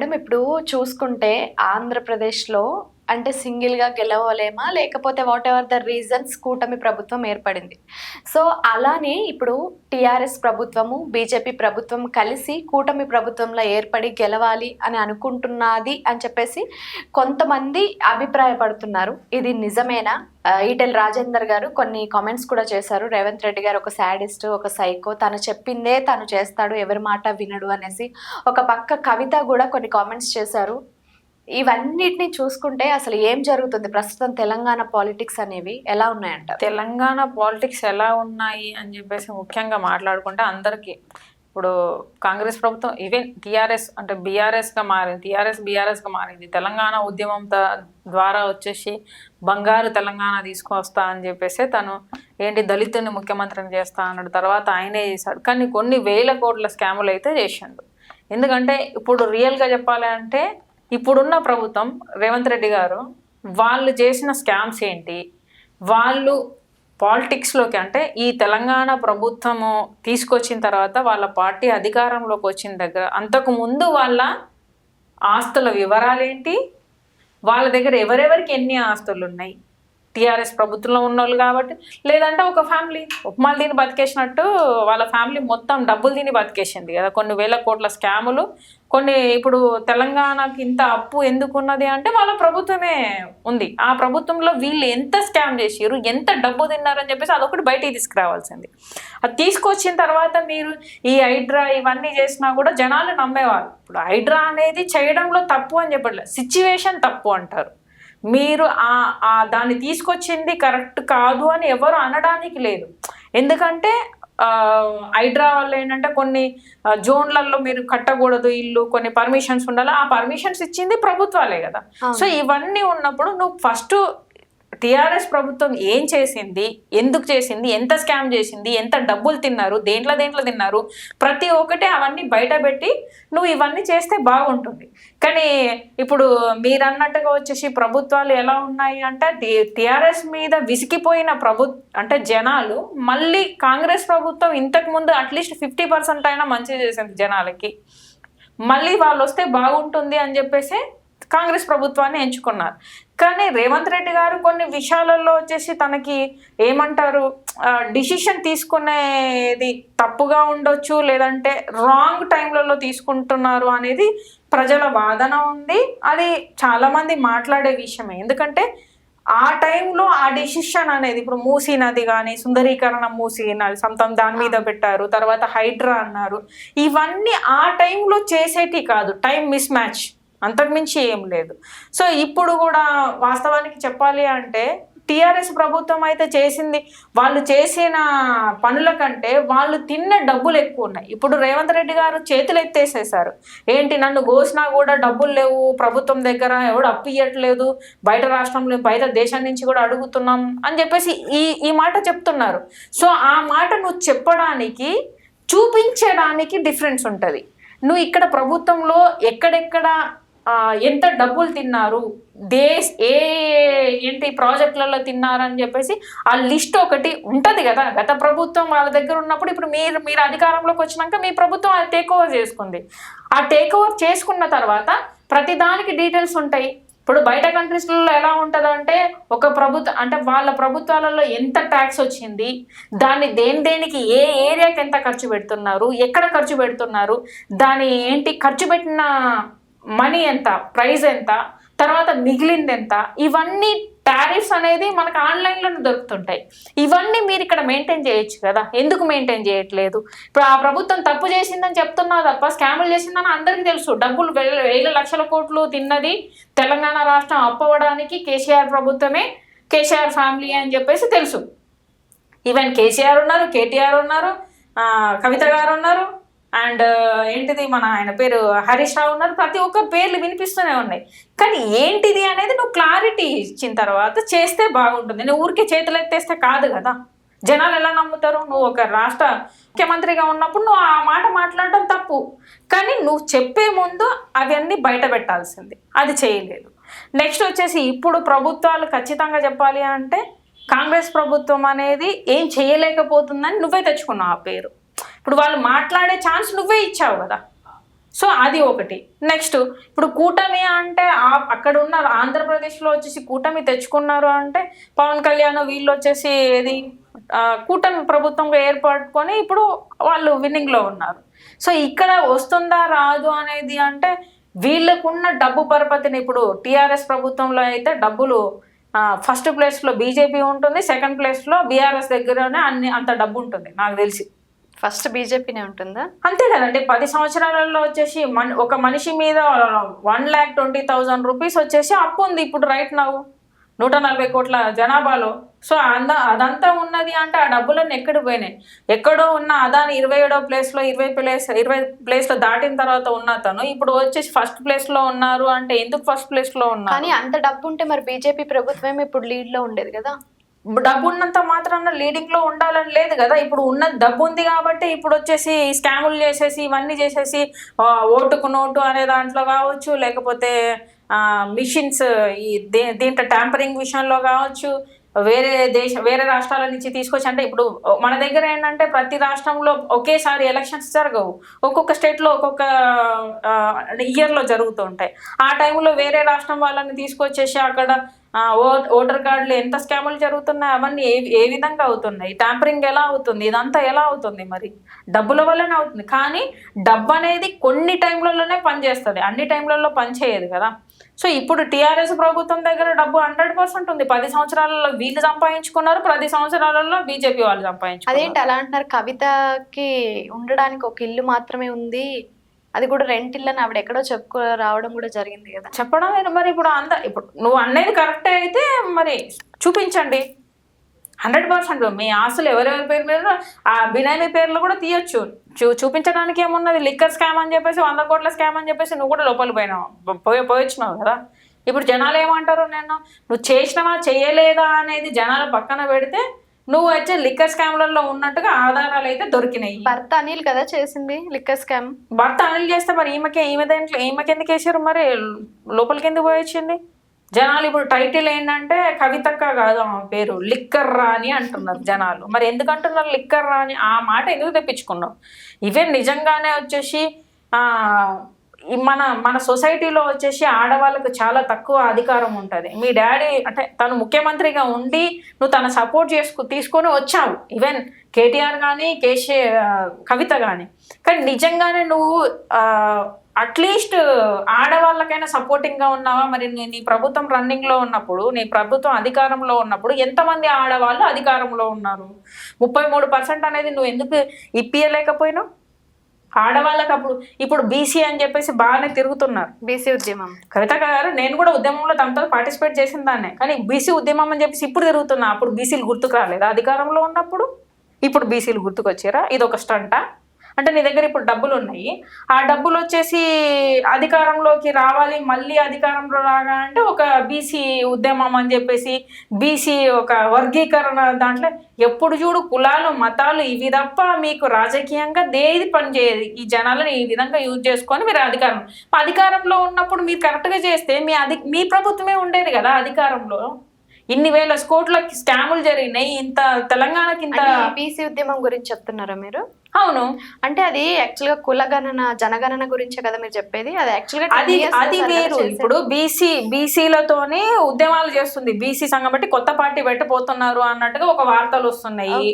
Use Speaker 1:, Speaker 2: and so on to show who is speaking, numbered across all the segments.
Speaker 1: Madam ఇప్పుడు చూసుకుంటే ఆంధ్రప్రదేశ్లో అంటే సింగిల్గా గెలవలేమా? లేకపోతే వాట్ ఎవర్ ద రీజన్స్ కూటమి ప్రభుత్వం ఏర్పడింది. సో అలానే ఇప్పుడు టీఆర్ఎస్ ప్రభుత్వము బీజేపీ ప్రభుత్వం కలిసి కూటమి ప్రభుత్వంలో ఏర్పడి గెలవాలి అని అనుకుంటున్నది అని చెప్పేసి కొంతమంది అభిప్రాయపడుతున్నారు. ఇది నిజమేనా? ఈటెల్ రాజేందర్ గారు కొన్ని కామెంట్స్ కూడా చేశారు. రేవంత్ రెడ్డి గారు ఒక శాడిస్ట్ ఒక సైకో తను చెప్పిందే తను చేస్తాడు ఎవరి మాట వినడు అనేసి ఒక పక్క కవిత కూడా కొన్ని కామెంట్స్ చేశారు. ఇవన్నిటిని చూసుకుంటే అసలు ఏం జరుగుతుంది? ప్రస్తుతం తెలంగాణ పాలిటిక్స్ అనేవి ఎలా ఉన్నాయంట
Speaker 2: తెలంగాణ పాలిటిక్స్ ఎలా ఉన్నాయి అని చెప్పేసి ముఖ్యంగా మాట్లాడుకుంటే అందరికీ ఇప్పుడు కాంగ్రెస్ ప్రభుత్వం ఈవెన్ టీఆర్ఎస్ అంటే బీఆర్ఎస్గా మారింది టీఆర్ఎస్ బీఆర్ఎస్గా మారింది. తెలంగాణ ఉద్యమం ద్వారా వచ్చేసి బంగారు తెలంగాణ తీసుకొస్తా అని చెప్పేసి తను ఏంటి దళితుని ముఖ్యమంత్రిని చేస్తా అన్నాడు. తర్వాత ఆయనే చేశాడు. కానీ కొన్ని వేల కోట్ల స్కాములు అయితే చేసిండు. ఎందుకంటే ఇప్పుడు రియల్గా చెప్పాలి అంటే ఇప్పుడున్న ప్రభుత్వం రేవంత్ రెడ్డి గారు వాళ్ళు చేసిన స్కామ్స్ ఏంటి? వాళ్ళు పాలిటిక్స్లోకి అంటే ఈ తెలంగాణ ప్రభుత్వము తీసుకొచ్చిన తర్వాత వాళ్ళ పార్టీ అధికారంలోకి వచ్చిన దగ్గర అంతకు ముందు వాళ్ళ ఆస్తుల వివరాలు ఏంటి వాళ్ళ దగ్గర ఎవరెవరికి ఎన్ని ఆస్తులు ఉన్నాయి టీఆర్ఎస్ ప్రభుత్వంలో ఉన్నోళ్ళు కాబట్టి లేదంటే ఒక ఫ్యామిలీ ఉప్మాలు తిని బతికేసినట్టు వాళ్ళ ఫ్యామిలీ మొత్తం డబ్బులు తిని బతికేసింది కదా. కొన్ని వేల కోట్ల స్కాములు కొన్ని ఇప్పుడు తెలంగాణకి ఇంత అప్పు ఎందుకు ఉన్నది అంటే వాళ్ళ ప్రభుత్వమే ఉంది. ఆ ప్రభుత్వంలో వీళ్ళు ఎంత స్కామ్ చేసారు ఎంత డబ్బు తిన్నారని చెప్పేసి అదొకటి బయటికి తీసుకురావాల్సింది. అది తీసుకొచ్చిన తర్వాత మీరు ఈ హైడ్రా ఇవన్నీ చేసినా కూడా జనాలు నమ్మేవారు ఇప్పుడు హైడ్రా అనేది చేయడంలో తప్పు అని చెప్పట్లేదు సిచ్యువేషన్ తప్పు అంటారు. మీరు ఆ దాన్ని తీసుకొచ్చింది కరెక్ట్ కాదు అని ఎవరు అనడానికి లేదు. ఎందుకంటే ఆ, హైడ్రా వల్ల ఏంటంటే కొన్ని జోన్లలో మీరు కట్టకూడదు ఇల్లు కొన్ని పర్మిషన్స్ ఉండాలి. ఆ పర్మిషన్స్ ఇచ్చింది ప్రభుత్వాలే కదా. సో ఇవన్నీ ఉన్నప్పుడు నువ్వు ఫస్ట్ టిఆర్ఎస్ ప్రభుత్వం ఏం చేసింది? ఎందుకు చేసింది? ఎంత స్కామ్ చేసింది? ఎంత డబ్బులు తిన్నారు? దేంట్లో దేంట్లో తిన్నారు? ప్రతి ఒక్కటి అవన్నీ బయట పెట్టి నువ్వు ఇవన్నీ చేస్తే బాగుంటుంది. కానీ ఇప్పుడు మీరు అన్నట్టుగా వచ్చేసి ప్రభుత్వాలు ఎలా ఉన్నాయి అంటే టిఆర్ఎస్ మీద విసిగిపోయిన ప్రభు అంటే జనాలు మళ్ళీ కాంగ్రెస్ ప్రభుత్వం ఇంతకు ముందు అట్లీస్ట్ ఫిఫ్టీ పర్సెంట్ అయినా మంచి చేసింది జనాలకి. మళ్ళీ వాళ్ళు వస్తే బాగుంటుంది అని చెప్పేసి కాంగ్రెస్ ప్రభుత్వాన్ని ఎంచుకున్నారు. కానీ రేవంత్ రెడ్డి గారు కొన్ని విషయాలలో వచ్చేసి తనకి ఏమంటారు డిసిషన్ తీసుకునేది తప్పుగా ఉండొచ్చు లేదంటే రాంగ్ టైంలలో తీసుకుంటున్నారు అనేది ప్రజల వాదన ఉంది. అది చాలామంది మాట్లాడే విషయమే. ఎందుకంటే ఆ టైంలో ఆ డెసిషన్ అనేది ఇప్పుడు మూసీ నది కానీ సుందరీకరణ మూసీ నది సొంతం దాని మీద పెట్టారు తర్వాత హైడ్రా అన్నారు. ఇవన్నీ ఆ టైంలో చేసేటి కాదు. Time miss match. అంతకుమించి ఏం లేదు. సో ఇప్పుడు కూడా వాస్తవానికి చెప్పాలి అంటే టీఆర్ఎస్ ప్రభుత్వం అయితే చేసింది వాళ్ళు చేసిన పనుల కంటే వాళ్ళు తిన్న డబ్బులు ఎక్కువ ఉన్నాయి. ఇప్పుడు రేవంత్ రెడ్డి గారు చేతులు ఎత్తేసేసారు ఏంటి నన్ను కోసినా కూడా డబ్బులు లేవు ప్రభుత్వం దగ్గర ఎవడు అప్పు ఇవ్వట్లేదు బయట రాష్ట్రంలో బయట దేశం నుంచి కూడా అడుగుతున్నాం అని చెప్పేసి ఈ ఈ మాట చెప్తున్నారు. సో ఆ మాట నువ్వు చెప్పడానికి చూపించడానికి డిఫరెన్స్ ఉంటుంది. నువ్వు ఇక్కడ ప్రభుత్వంలో ఎక్కడెక్కడ ఎంత డబ్బులు తిన్నారు? దేశ ఏ ఏంటి ప్రాజెక్టులలో తిన్నారని చెప్పేసి ఆ లిస్ట్ ఒకటి ఉంటది కదా. గత ప్రభుత్వం వాళ్ళ దగ్గర ఉన్నప్పుడు ఇప్పుడు మీరు మీరు అధికారంలోకి వచ్చినాక మీ ప్రభుత్వం అది టేక్ ఓవర్ చేసుకుంది. ఆ టేక్ ఓవర్ చేసుకున్న తర్వాత ప్రతి దానికి డీటెయిల్స్ ఉంటాయి. ఇప్పుడు బయట కంట్రీస్లలో ఎలా ఉంటుందంటే ఒక ప్రభుత్వం అంటే వాళ్ళ ప్రభుత్వాలలో ఎంత ట్యాక్స్ వచ్చింది దాన్ని దేని దేనికి ఏ ఏరియాకి ఎంత ఖర్చు పెడుతున్నారు ఎక్కడ ఖర్చు పెడుతున్నారు దాని ఏంటి ఖర్చు పెట్టిన మనీ ఎంత ప్రైస్ ఎంత తర్వాత మిగిలింది ఎంత ఇవన్నీ టారిఫ్స్ అనేది మనకు ఆన్లైన్లోనే దొరుకుతుంటాయి. ఇవన్నీ మీరు ఇక్కడ మెయింటైన్ చేయొచ్చు కదా. ఎందుకు మెయింటైన్ చేయట్లేదు? ఇప్పుడు ఆ ప్రభుత్వం తప్పు చేసిందని చెప్తున్నా తప్ప స్కాములు చేసిందని అందరికీ తెలుసు. డబ్బులు వేల వేల లక్షల కోట్లు తిన్నది తెలంగాణ రాష్ట్రం అప్పవడానికి కేసీఆర్ ప్రభుత్వమే కేసీఆర్ ఫ్యామిలీ అని చెప్పేసి తెలుసు. ఈవెన్ కేసీఆర్ ఉన్నారు కేటీఆర్ ఉన్నారు కవిత గారు ఉన్నారు అండ్ ఏంటిది మన ఆయన పేరు? హరీష్ రావు ఉన్నారు. ప్రతి ఒక్క పేర్లు వినిపిస్తూనే ఉన్నాయి. కానీ ఏంటిది అనేది నువ్వు క్లారిటీ ఇచ్చిన తర్వాత చేస్తే బాగుంటుంది. నువ్వు ఊరికే చేతులు ఎత్తేస్తే కాదు కదా. జనాలు ఎలా నమ్ముతారు? నువ్వు ఒక రాష్ట్ర ముఖ్యమంత్రిగా ఉన్నప్పుడు నువ్వు ఆ మాట మాట్లాడడం తప్పు. కానీ నువ్వు చెప్పే ముందు అవన్నీ బయట పెట్టాల్సింది. అది చేయలేదు. నెక్స్ట్ వచ్చేసి ఇప్పుడు ప్రభుత్వాలు ఖచ్చితంగా చెప్పాలి అంటే కాంగ్రెస్ ప్రభుత్వం అనేది ఏం చేయలేకపోతుందని నువ్వే తెచ్చుకున్నావు ఆ పేరు. ఇప్పుడు వాళ్ళు మాట్లాడే ఛాన్స్ నువ్వే ఇచ్చావు కదా. సో అది ఒకటి. నెక్స్ట్ ఇప్పుడు కూటమి అంటే అక్కడ ఉన్న ఆంధ్రప్రదేశ్లో వచ్చేసి కూటమి తెచ్చుకున్నారు అంటే పవన్ కళ్యాణ్ వీళ్ళు వచ్చేసి ఏది కూటమి ప్రభుత్వంగా ఏర్పడుకొని ఇప్పుడు వాళ్ళు విన్నింగ్లో ఉన్నారు. సో ఇక్కడ వస్తుందా రాదు అనేది అంటే వీళ్ళకున్న డబ్బు పరపతిని ఇప్పుడు టీఆర్ఎస్ ప్రభుత్వంలో అయితే డబ్బులు ఫస్ట్ ప్లేస్లో బీజేపీ ఉంటుంది సెకండ్ ప్లేస్లో బీఆర్ఎస్ దగ్గరనే అన్ని అంత డబ్బు ఉంటుంది నాకు తెలిసి.
Speaker 1: ఫస్ట్ బీజేపీనే ఉంటుందా?
Speaker 2: అంతే కదండి పది సంవత్సరాలలో వచ్చేసి మన ఒక మనిషి మీద one lakh twenty thousand rupees వచ్చేసి అప్పు ఉంది ఇప్పుడు రైట్ నవ్వు నూట నలభై కోట్ల జనాభాలో. సో అంద అదంతా ఉన్నది అంటే ఆ డబ్బులన్నీ ఎక్కడ పోయినాయి? ఎక్కడో ఉన్న అదాని ఇరవై ఏడో ప్లేస్లో ఇరవై ప్లేస్ ఇరవై ప్లేస్లో దాటిన తర్వాత ఉన్న తను ఇప్పుడు వచ్చేసి ఫస్ట్ ప్లేస్లో ఉన్నారు అంటే ఎందుకు ఫస్ట్ ప్లేస్లో ఉన్నారు?
Speaker 1: కానీ అంత డబ్బు ఉంటే మరి బీజేపీ ప్రభుత్వం ఇప్పుడు లీడ్లో ఉండేది కదా?
Speaker 2: డబ్బు ఉన్నంత మాత్రాన లీడింగ్లో ఉండాలని లేదు కదా. ఇప్పుడు ఉన్న డబ్బు ఉంది కాబట్టి ఇప్పుడు వచ్చేసి స్కాములు చేసేసి ఇవన్నీ చేసేసి ఓటుకు నోటు అనే దాంట్లో కావచ్చు లేకపోతే మిషన్స్ ఈ దీ- దీంట్లో ట్యాంపరింగ్ విషయంలో కావచ్చు వేరే దేశ వేరే రాష్ట్రాల నుంచి తీసుకొచ్చి అంటే ఇప్పుడు మన దగ్గర ఏంటంటే ప్రతి రాష్ట్రంలో ఒకేసారి ఎలక్షన్స్ జరగవు. ఒక్కొక్క స్టేట్లో ఒక్కొక్క ఇయర్లో జరుగుతూ ఉంటాయి. ఆ టైంలో వేరే రాష్ట్రం వాళ్ళని తీసుకొచ్చేసి అక్కడ ఓటర్ కార్డులు ఎంత స్కాములు జరుగుతున్నాయి అవన్నీ ఏ ఏ విధంగా అవుతున్నాయి? ట్యాంపరింగ్ ఎలా అవుతుంది? ఇదంతా ఎలా అవుతుంది మరి? డబ్బుల వల్లనే అవుతుంది. కానీ డబ్బు అనేది కొన్ని టైంలలోనే పనిచేస్తుంది. అన్ని టైంలలో పనిచేయదు కదా. సో ఇప్పుడు టీఆర్ఎస్ ప్రభుత్వం దగ్గర డబ్బు హండ్రెడ్ పర్సెంట్ ఉంది. పది సంవత్సరాలలో వీళ్ళు సంపాదించుకున్నారు పది సంవత్సరాలలో బీజేపీ వాళ్ళు సంపాదించుకున్నారు.
Speaker 1: అదేంటి అలా అంటున్నారు? కవితకి ఉండడానికి ఒక ఇల్లు మాత్రమే ఉంది. అది కూడా రెంట్ ఇల్లు అని ఆవిడ ఎక్కడో చెప్పుకో రావడం కూడా జరిగింది కదా.
Speaker 2: చెప్పడం లేదు మరి ఇప్పుడు అంద ఇప్పుడు నువ్వు అనేది కరెక్టే అయితే మరి చూపించండి. హండ్రెడ్ పర్సెంట్ మీ ఆస్తులు ఎవరెవరి పేరు మీద ఆ బినామీ పేర్లు కూడా తీయొచ్చు. చూ చూపించడానికి ఏమున్నది? లిక్కర్ స్కామ్ అని చెప్పేసి వంద కోట్ల స్కామ్ అని చెప్పేసి నువ్వు కూడా లోపల పోయినావు. పోయి పోయొచ్చినావు కదా. ఇప్పుడు జనాలు ఏమంటారు నేను నువ్వు చేసినవా చేయలేదా అనేది జనాలు పక్కన పెడితే నువ్వు వచ్చే లిక్కర్ స్కామ్లలో ఉన్నట్టుగా ఆధారాలు అయితే దొరికినాయి.
Speaker 1: భర్త అనిల్ కదా చేసింది లిక్కర్ స్కామ్
Speaker 2: భర్త అనిల్ చేస్తే మరి ఈమెకే ఈమె దాంట్లో ఈమెకి ఎందుకు వేసారు మరి? లోపలికి ఎందుకు పోయొచ్చింది? జనాలు ఇప్పుడు టైటిల్ ఏంటంటే కవితక్క కాదు ఆమె పేరు లిక్కర్ రాణి అంటున్నారు జనాలు. మరి ఎందుకు అంటున్నారు లిక్కర్ రాణి? ఆ మాట ఎందుకు తెప్పించుకున్నావు? ఇవే నిజంగానే వచ్చేసి మన మన సొసైటీలో వచ్చేసి ఆడవాళ్ళకు చాలా తక్కువ అధికారం ఉంటుంది. మీ డాడీ అంటే తను ముఖ్యమంత్రిగా ఉండి నువ్వు తన సపోర్ట్ చేసుకు తీసుకొని వచ్చావు. ఈవెన్ కేటీఆర్ కానీ కేసీ కవిత కానీ కానీ నిజంగానే నువ్వు అట్లీస్ట్ ఆడవాళ్ళకైనా సపోర్టింగ్గా ఉన్నావా? మరి నీ నీ ప్రభుత్వం రన్నింగ్లో ఉన్నప్పుడు నీ ప్రభుత్వం అధికారంలో ఉన్నప్పుడు ఎంతమంది ఆడవాళ్ళు అధికారంలో ఉన్నారు? ముప్పై మూడు పర్సెంట్ అనేది నువ్వు ఎందుకు ఇప్పియలేకపోయినావు? ఆడవాళ్ళకి అప్పుడు ఇప్పుడు బీసీ అని చెప్పేసి బాగానే తిరుగుతున్నారు.
Speaker 1: బీసీ ఉద్యమం.
Speaker 2: కవిత గారు నేను కూడా ఉద్యమంలో తమతో పార్టిసిపేట్ చేసిన దాన్నే. కానీ బీసీ ఉద్యమం అని చెప్పేసి ఇప్పుడు తిరుగుతున్నా అప్పుడు బీసీలు గుర్తుకు రాలేదా అధికారంలో ఉన్నప్పుడు? ఇప్పుడు బీసీలు గుర్తుకొచ్చారా? ఇది ఒక స్టంటా? అంటే నీ దగ్గర ఇప్పుడు డబ్బులు ఉన్నాయి ఆ డబ్బులు వచ్చేసి అధికారంలోకి రావాలి మళ్ళీ అధికారంలో రాగా అంటే ఒక బీసీ ఉద్యమం అని చెప్పేసి బీసీ ఒక వర్గీకరణ దాంట్లో ఎప్పుడు చూడు కులాలు మతాలు ఇవి తప్ప మీకు రాజకీయంగా దేది పనిచేయదు ఈ జనాలను ఈ విధంగా యూజ్ చేసుకొని మీరు అధికారం. అధికారంలో ఉన్నప్పుడు మీరు కరెక్ట్గా చేస్తే మీ అధి మీ ప్రభుత్వమే ఉండేది కదా అధికారంలో. ఇన్ని వేల కోట్ల స్కాములు జరిగినాయి ఇంత తెలంగాణకి ఇంత
Speaker 1: బీసీ ఉద్యమం గురించి చెప్తున్నారా మీరు?
Speaker 2: అవును.
Speaker 1: అంటే అది యాక్చువల్గా కులగణన జనగణన గురించే కదా మీరు చెప్పేది? అది యాక్చువల్గా 10
Speaker 2: అది అది వేరు. ఇప్పుడు బీసీ బీసీలతోనే ఉద్యమాలు చేస్తుంది. బీసీ సంఘం బట్టి కొత్త పార్టీ పెట్టబోతున్నారు అన్నట్టుగా ఒక వార్తలు వస్తున్నాయి.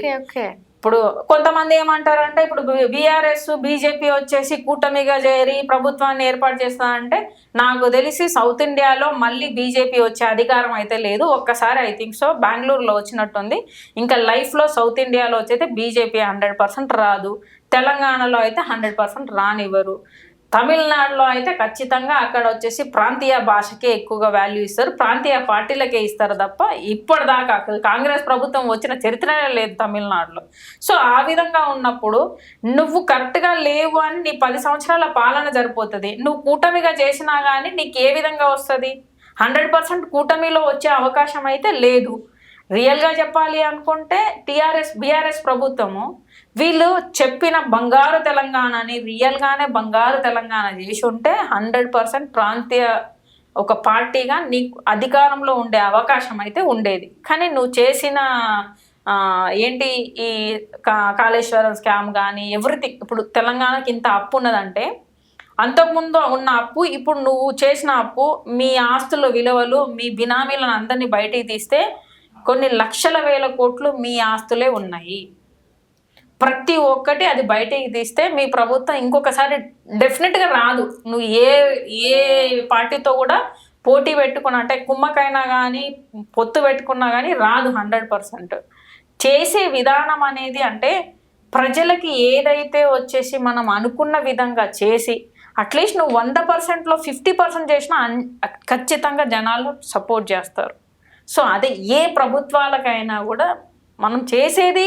Speaker 2: ఇప్పుడు కొంతమంది ఏమంటారంటే ఇప్పుడు బీఆర్ఎస్ బీజేపీ వచ్చేసి కూటమిగా చేరి ప్రభుత్వాన్ని ఏర్పాటు చేస్తానంటే నాకు తెలిసి సౌత్ ఇండియాలో మళ్ళీ బీజేపీ వచ్చే అధికారం అయితే లేదు. ఒక్కసారి ఐ థింక్ సో బెంగళూరులో వచ్చినట్టుంది. ఇంకా లైఫ్లో సౌత్ ఇండియాలో వచ్చైతే బీజేపీ హండ్రెడ్ పర్సెంట్ రాదు. తెలంగాణలో అయితే హండ్రెడ్ పర్సెంట్ రానివ్వరు. తమిళనాడులో అయితే ఖచ్చితంగా అక్కడ వచ్చేసి ప్రాంతీయ భాషకే ఎక్కువగా వాల్యూ ఇస్తారు. ప్రాంతీయ పార్టీలకే ఇస్తారు తప్ప ఇప్పటిదాకా కాంగ్రెస్ ప్రభుత్వం వచ్చిన చరిత్రనే లేదు తమిళనాడులో. సో ఆ విధంగా ఉన్నప్పుడు నువ్వు కరెక్ట్గా లేవు అని నీ పది సంవత్సరాల పాలన సరిపోతుంది నువ్వు కూటమిగా చేసినా కానీ నీకు ఏ విధంగా వస్తుంది? హండ్రెడ్ పర్సెంట్ కూటమిలో వచ్చే అవకాశం అయితే లేదు. రియల్గా చెప్పాలి అనుకుంటే టీఆర్ఎస్ బీఆర్ఎస్ ప్రభుత్వము వీళ్ళు చెప్పిన బంగారు తెలంగాణని రియల్గానే బంగారు తెలంగాణ చేసి ఉంటే హండ్రెడ్ పర్సెంట్ ప్రాంతీయ ఒక పార్టీగా నీకు అధికారంలో ఉండే అవకాశం అయితే ఉండేది. కానీ నువ్వు చేసిన ఏంటి ఈ కా కాళేశ్వరం స్కామ్ కానీ ఎవ్రీథింగ్ ఇప్పుడు తెలంగాణకి ఇంత అప్పు ఉన్నదంటే అంతకుముందు ఉన్న అప్పు ఇప్పుడు నువ్వు చేసిన అప్పు మీ ఆస్తుల విలువలు మీ బినామీలను అందరినీ బయటికి తీస్తే కొన్ని లక్షల వేల కోట్లు మీ ఆస్తులే ఉన్నాయి. ప్రతి ఒక్కటి అది బయటికి తీస్తే మీ ప్రభుత్వం ఇంకొకసారి డెఫినెట్గా రాదు. నువ్వు ఏ ఏ పార్టీతో కూడా పోటీ పెట్టుకున్నా అంటే కుమ్మకైనా కానీ పొత్తు పెట్టుకున్నా కానీ రాదు హండ్రెడ్ పర్సెంట్. చేసే విధానం అనేది అంటే ప్రజలకి ఏదైతే వచ్చేసి మనం అనుకున్న విధంగా చేసి అట్లీస్ట్ నువ్వు వంద పర్సెంట్లో ఫిఫ్టీ పర్సెంట్ చేసినా అన్- ఖచ్చితంగా జనాలు సపోర్ట్ చేస్తారు. సో అదే ఏ ప్రభుత్వాలకైనా కూడా మనం చేసేది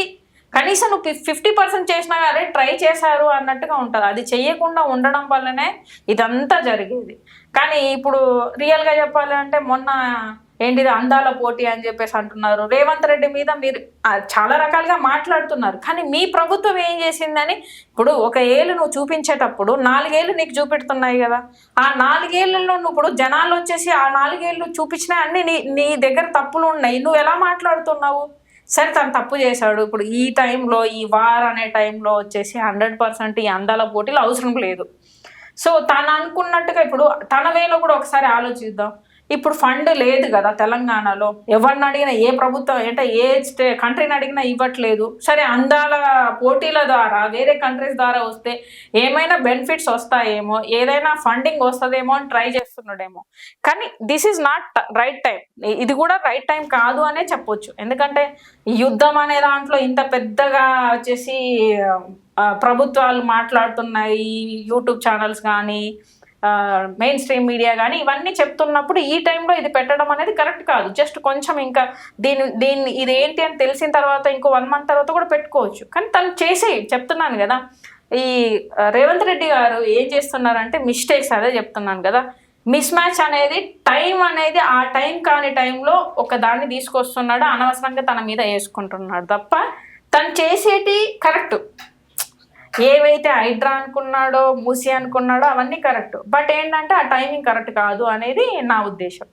Speaker 2: కనీసం నువ్వు ఫిఫ్టీ పర్సెంట్ చేసినా అరే ట్రై చేశారు అన్నట్టుగా ఉంటుంది. అది చేయకుండా ఉండడం వల్లనే ఇదంతా జరిగేది. కానీ ఇప్పుడు రియల్గా చెప్పాలంటే మొన్న ఏంటిది అందాల పోటీ అని చెప్పేసి అంటున్నారు. రేవంత్ రెడ్డి మీద మీరు చాలా రకాలుగా మాట్లాడుతున్నారు. కానీ మీ ప్రభుత్వం ఏం చేసిందని ఇప్పుడు ఒక ఏళ్ళు నువ్వు చూపించేటప్పుడు నాలుగేళ్ళు నీకు చూపెడుతున్నాయి కదా. ఆ నాలుగేళ్ళలో నువ్వు ఇప్పుడు జనాలు వచ్చేసి ఆ నాలుగేళ్ళు చూపించిన అన్ని నీ నీ దగ్గర తప్పులు ఉన్నాయి. నువ్వు ఎలా మాట్లాడుతున్నావు? సరే తను తప్పు చేశాడు. ఇప్పుడు ఈ టైంలో ఈ వార్ అనే టైంలో వచ్చేసి హండ్రెడ్ పర్సెంట్ ఈ అందాల పోటీలు అవసరం లేదు. సో తను అనుకున్నట్టుగా ఇప్పుడు తన వేలో కూడా ఒకసారి ఆలోచిద్దాం. ఇప్పుడు ఫండ్ లేదు కదా తెలంగాణలో. ఎవరిని అడిగినా ఏ ప్రభుత్వం అంటే ఏ స్టే కంట్రీని అడిగినా ఇవ్వట్లేదు. సరే అందాల పోటీల ద్వారా వేరే కంట్రీస్ ద్వారా వస్తే ఏమైనా బెనిఫిట్స్ వస్తాయేమో ఏదైనా ఫండింగ్ వస్తుందేమో అని ట్రై చేస్తున్నాడేమో. కానీ this is not right time ఇది కూడా రైట్ టైం కాదు అనే చెప్పొచ్చు. ఎందుకంటే యుద్ధం అనే దాంట్లో ఇంత పెద్దగా వచ్చేసి ప్రభుత్వాలు మాట్లాడుతున్నాయి యూట్యూబ్ ఛానల్స్ కానీ మెయిన్ స్ట్రీమ్ మీడియా కానీ ఇవన్నీ చెప్తున్నప్పుడు ఈ టైంలో ఇది పెట్టడం అనేది కరెక్ట్ కాదు. జస్ట్ కొంచెం ఇంకా దీని దీన్ని ఇది ఏంటి అని తెలిసిన తర్వాత ఇంకో వన్ మంత్ తర్వాత కూడా పెట్టుకోవచ్చు. కానీ తను చేసే చెప్తున్నాను కదా. ఈ రేవంత్ రెడ్డి గారు ఏం చేస్తున్నారంటే మిస్టేక్స్ అదే చెప్తున్నాను కదా. మిస్ మ్యాచ్ అనేది టైం అనేది ఆ టైం కాని టైంలో ఒక దాన్ని తీసుకొస్తున్నాడు అనవసరంగా తన మీద వేసుకుంటున్నాడు తప్ప తను చేసేటి కరెక్ట్ ఏవైతే హైడ్రా అనుకున్నాడో మూసి అనుకున్నాడో అవన్నీ కరెక్ట్. బట్ ఏంటంటే ఆ టైమింగ్ కరెక్ట్ కాదు అనేది నా ఉద్దేశం.